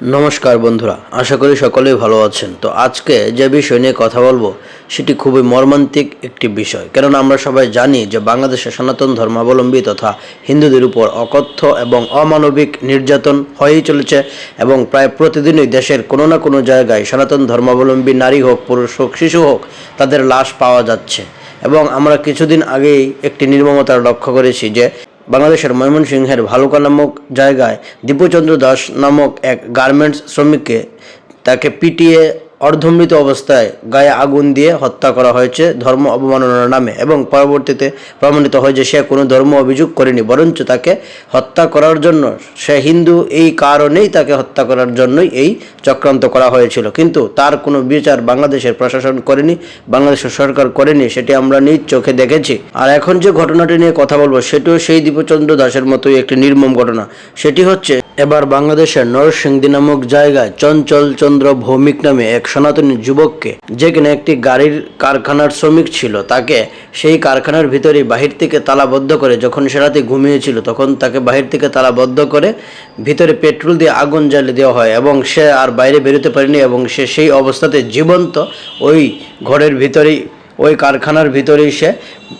নমস্কার বন্ধুরা, আশা করি সকলেই ভালো আছেন। তো আজকে যে বিষয় নিয়ে কথা বলব, সেটি খুবই মর্মান্তিক একটি বিষয়। কেননা আমরা সবাই জানি যে বাংলাদেশে সনাতন ধর্মাবলম্বী তথা হিন্দুদের উপর অকথ্য এবং অমানবিক নির্যাতন হয়েই চলেছে এবং প্রায় প্রতিদিনই দেশের কোনো না কোনো জায়গায় সনাতন ধর্মাবলম্বী নারী হোক, পুরুষ হোক, শিশু হোক, তাদের লাশ পাওয়া যাচ্ছে। এবং আমরা কিছুদিন আগেই একটি নির্মমতা লক্ষ্য করেছি যে বাংলাদেশের ময়মনসিংহের ভালুকা নামক জায়গায় দীপুচন্দ্র দাস নামক এক গার্মেন্টস শ্রমিককে তাকে পিটিয়ে অর্ধমৃত অবস্থায় গায়ে আগুন দিয়ে হত্যা করা হয়েছে ধর্ম অবমাননার নামে এবং পরবর্তীতে প্রমাণিত হয় যে সে কোনো ধর্ম অভিযোগ করেনি, বরঞ্চ তাকে হত্যা করার জন্য, সে হিন্দু এই কারণেই তাকে হত্যা করার জন্যই এই চক্রান্ত করা হয়েছিল। কিন্তু তার কোনো বিচার বাংলাদেশের প্রশাসন করেনি, বাংলাদেশের সরকার করেনি, সেটি আমরা নিজ চোখে দেখেছি। আর এখন যে ঘটনাটি নিয়ে কথা বলব, সেটিও সেই দীপচন্দ্র দাসের মতোই একটি নির্মম ঘটনা। সেটি হচ্ছে এবার বাংলাদেশের নরসিংদী নামক জায়গায় চঞ্চল চন্দ্র ভৌমিক নামে এক সনাতনী যুবককে, যে কিনা একটি গাড়ির কারখানার শ্রমিক ছিল, তাকে সেই কারখানার ভিতরে বাহির থেকে তালাবদ্ধ করে যখন সে রাতে ঘুমিয়েছিল, তখন তাকে বাহির থেকে তালাবদ্ধ করে ভিতরে পেট্রোল দিয়ে আগুন জ্বালিয়ে দেওয়া হয় এবং সে আর বাইরে বেরোতে পারেনি এবং সে সেই অবস্থাতে জীবন্ত ওই ঘরের ভিতরেই ওই কারখানার ভিতরেই সে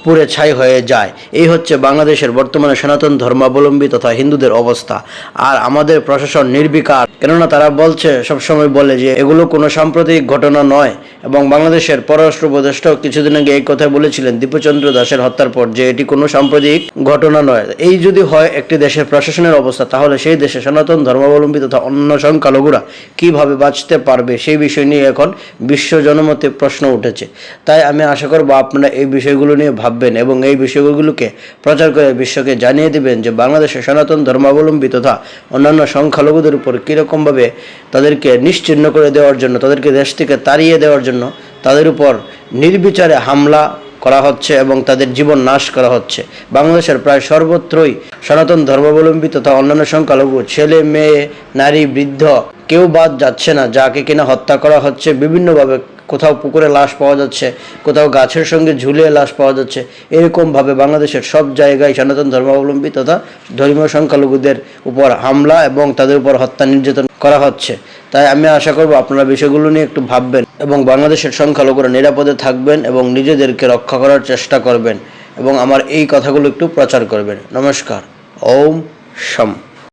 পুড়ে ছাই হয়ে যায়। এই হচ্ছে বাংলাদেশের বর্তমানে সনাতন ধর্মাবলম্বী তথা হিন্দুদের অবস্থা। আর আমাদের প্রশাসন নির্বিকার। কেননা তারা বলছে, সবসময় বলে যে, এগুলো কোনো সাম্প্রতিক ঘটনা নয়। এবং বাংলাদেশের পররাষ্ট্র উপদেষ্টাও কিছুদিন আগে এই কথা বলেছিলেন, দীপচন্দ্র দাসের হত্যার পর যে এটি কোনো সাম্প্রতিক ঘটনা নয়। এই যদি হয় একটি দেশের প্রশাসনের অবস্থা, তাহলে সেই দেশে সনাতন ধর্মাবলম্বী তথা অন্য সংখ্যালঘুরা কীভাবে বাঁচতে পারবে, সেই বিষয় নিয়ে এখন বিশ্ব জনমতে প্রশ্ন উঠেছে। তাই আমি আশা করব আপনারা এই বিষয়গুলো নিয়ে ভাববেন এবং এই বিষয়গুলোকে প্রচার করে বিশ্বকে জানিয়ে দেবেন যে বাংলাদেশের সনাতন ধর্মাবলম্বী তথা অন্যান্য সংখ্যালঘুদের উপর কীরকমভাবে তাদেরকে নিশ্চিহ্ন করে দেওয়ার জন্য, তাদেরকে দেশ থেকে তাড়িয়ে দেওয়ার জন্য তাদের উপর নির্বিচারে হামলা করা হচ্ছে এবং তাদের জীবন নাশ করা হচ্ছে। বাংলাদেশের প্রায় সর্বত্রই সনাতন ধর্মাবলম্বী তথা অন্যান্য সংখ্যালঘু ছেলে, মেয়ে, নারী, বৃদ্ধ কেউ বাদ যাচ্ছে না। যাকে কিনা হত্যা করা হচ্ছে, বিভিন্নভাবে কোথাও পুকুরে লাশ পাওয়া যাচ্ছে, কোথাও গাছের সঙ্গে ঝুলিয়ে লাশ পাওয়া যাচ্ছে, এরকমভাবে বাংলাদেশের সব জায়গায় সনাতন ধর্মাবলম্বী তথা ধর্মীয় সংখ্যালঘুদের উপর হামলা এবং তাদের উপর হত্যা নির্যাতন করা হচ্ছে। তাই আমি আশা করব আপনারা বিষয়গুলো নিয়ে একটু ভাববেন। এবং বাংলাদেশের সংখ্যালঘুরা নিরাপদে থাকবেন এবং নিজেদেরকে রক্ষা করার চেষ্টা করবেন এবং আমার এই কথাগুলো একটু প্রচার করবেন। নমস্কার। ওম শম।